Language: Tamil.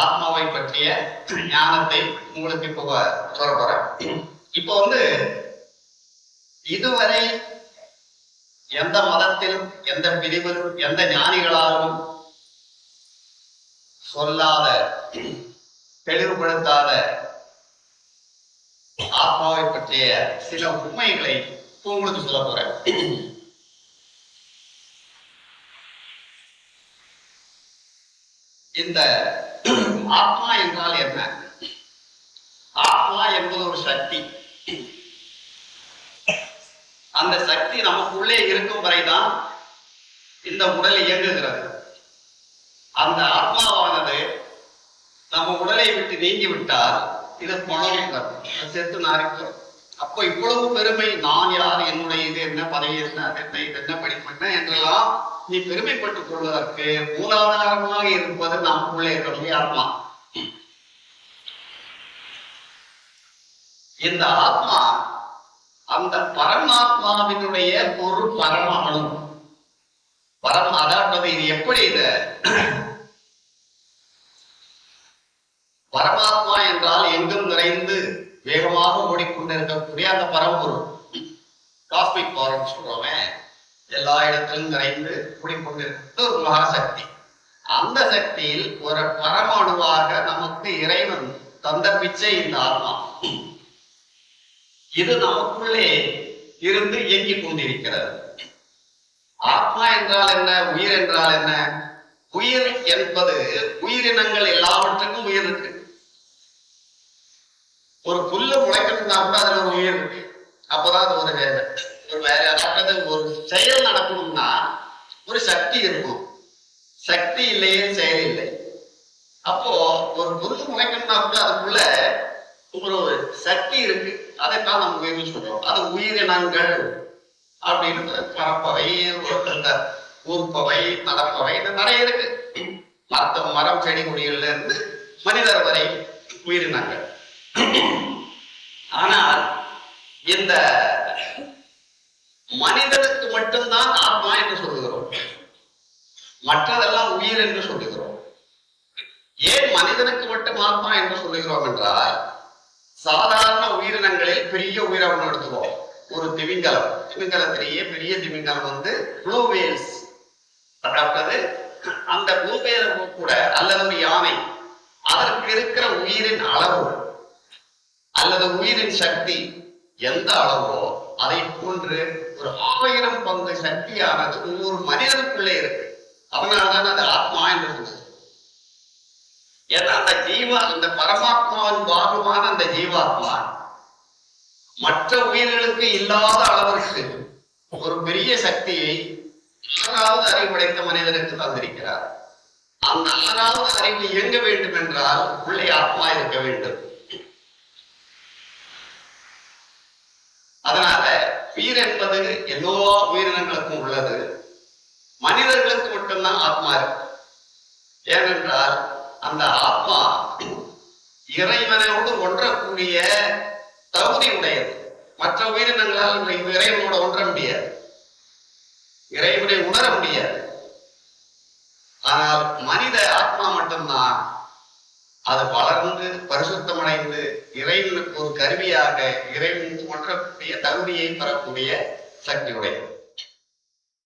ஆத்மாவை பற்றிய ஞானத்தை உங்களுக்கு இப்போ சொல்ல போறேன். இப்போ வந்து இதுவரை எந்த மதத்திலும் எந்த பிரிவிலும் எந்த ஞானிகளாலும் சொல்லாத தெளிவுபடுத்தாத ஆத்மாவை பற்றிய சில உண்மைகளை உங்களுக்கு சொல்ல போறேன். இந்த ஆத்மா என்றால் என்ன? ஆத்மா என்பது ஒரு சக்தி. அந்த சக்தி நமக்குள்ளே இருக்கும் வரைதான் இந்த உடல் இயங்குகிறது. அந்த ஆத்மாவானது நம்ம உடலை விட்டு நீங்கி விட்டால் இது பணம் செத்து நாரிக்கிறோம் அப்போ இவ்வளவு பெருமை நான் யார்? என்னுடைய இது என்ன பதவி என்ன? அது என்ன இது என்ன படிப்பு என்ன என்றெல்லாம் நீ பெருமைப்பட்டுக் கொள்வதற்கு மூலாதாரமாக இருப்பது நமக்குள்ளே இருக்கக்கூடிய ஆத்மா. இந்த ஆத்மா அந்த பரமாத்மாவினுடைய ஒரு பரம அணு பரம் அதாவது இது எப்படி இது? பரமாத்மா என்றால் எங்கும் நிறைந்து வேகமாக ஓடிக்கொண்டிருக்கக்கூடிய அந்த பரம்பொருள். காஸ்மிக் பவர் சொல்றவன் எல்லா இடத்திலும் நிறைந்து குடிக்கொண்டிருக்கிறது ஒரு மகாசக்தி. அந்த சக்தியில் ஒரு பரமணுவாக நமக்கு இறைவன் தந்த பிச்சை இந்த ஆத்மா. இது நமக்குள்ளே இருந்து இயங்கிக் கொண்டிருக்கிறது. ஆத்மா என்றால் என்ன? உயிர் என்றால் என்ன? உயிர் என்பது உயிரினங்கள் எல்லாவற்றுக்கும் உயிர் இருக்கு. ஒரு புல்லு முளைக்கணும்னா கூட அதுல ஒரு உயிர் இருக்கு. அப்பதான் அது ஒரு வேதம் வேற அதாவது ஒரு செயல் நடக்கணும்னா ஒரு சக்தி இருக்கும். சக்தி இல்லையே செயல் இல்லை. அப்போ ஒரு புல்லு முளைக்கணும்னா கூட அதுக்குள்ள ஒரு சக்தி இருக்கு. அதைத்தான் நம்ம உயிர்னு சொல்றோம். அது உயிரினங்கள் அப்படின்னு பறப்பவை ஊர்ப்பவை நடப்பவை இந்த நிறைய இருக்கு. மரத்த மரம் செடி கொடிகள்ல இருந்து மனிதர் வரை உயிரினங்கள். ஆனால் இந்த மனிதனுக்கு மட்டும்தான் ஆத்மா என்று சொல்லுகிறோம். மற்றதெல்லாம் உயிர் என்று சொல்லுகிறோம். ஏன் மனிதனுக்கு மட்டும் ஆத்மா என்று சொல்லுகிறோம் என்றால் சாதாரண உயிரினங்களில் பெரிய உயிரினம் எடுத்துவோம் ஒரு திமிங்கலம். திமிங்கலத்திலேயே பெரிய திமிங்கலம் வந்து ப்ளூ வேல்ஸ் அதாவது அந்த ப்ளூ கூட அல்லது ஒரு யானை அதற்கு இருக்கிற உயிரின் அளவு அல்லது உயிரின் சக்தி எந்த அளவோ அதை போன்று ஒரு ஆயிரம் பங்கு சக்தியானது ஒவ்வொரு மனிதனுக்குள்ளே இருக்கு. அவனால்தான் அது ஆத்மா என்று சொல்லுது ஏன்னா அந்த ஜீவா அந்த பரமாத்மாவின் பாகமான அந்த ஜீவாத்மா மற்ற உயிர்களுக்கு இல்லாத அளவிற்கு ஒரு பெரிய சக்தியை ஆறாவது அறிவுடைத்த மனிதனுக்கு தந்திருக்கிறார். அந்த ஆறாவது அறிவு இயங்க வேண்டும் என்றால் உள்ளே ஆத்மா இருக்க வேண்டும். அதனால உயிர் என்பது எல்லா உயிரினங்களுக்கும் உள்ளது. மனிதர்களுக்கு மட்டும்தான் ஆத்மா இருக்கு. ஏனென்றால் அந்த ஆத்மா இறைவனோடு ஒன்றக்கூடிய தகுதி உடையது மற்ற உயிரினங்களால் இறைவனோட ஒன்ற முடியாது. இறைவனை உணர முடியாது. ஆனால் மனித ஆத்மா மட்டும்தான் அது வளர்ந்து பரிசுத்தமடைந்து இறைவனுக்கு ஒரு கருவியாக இறைவன் ஒன்றக்கூடிய தகுதியை பெறக்கூடிய சக்தி உடையது.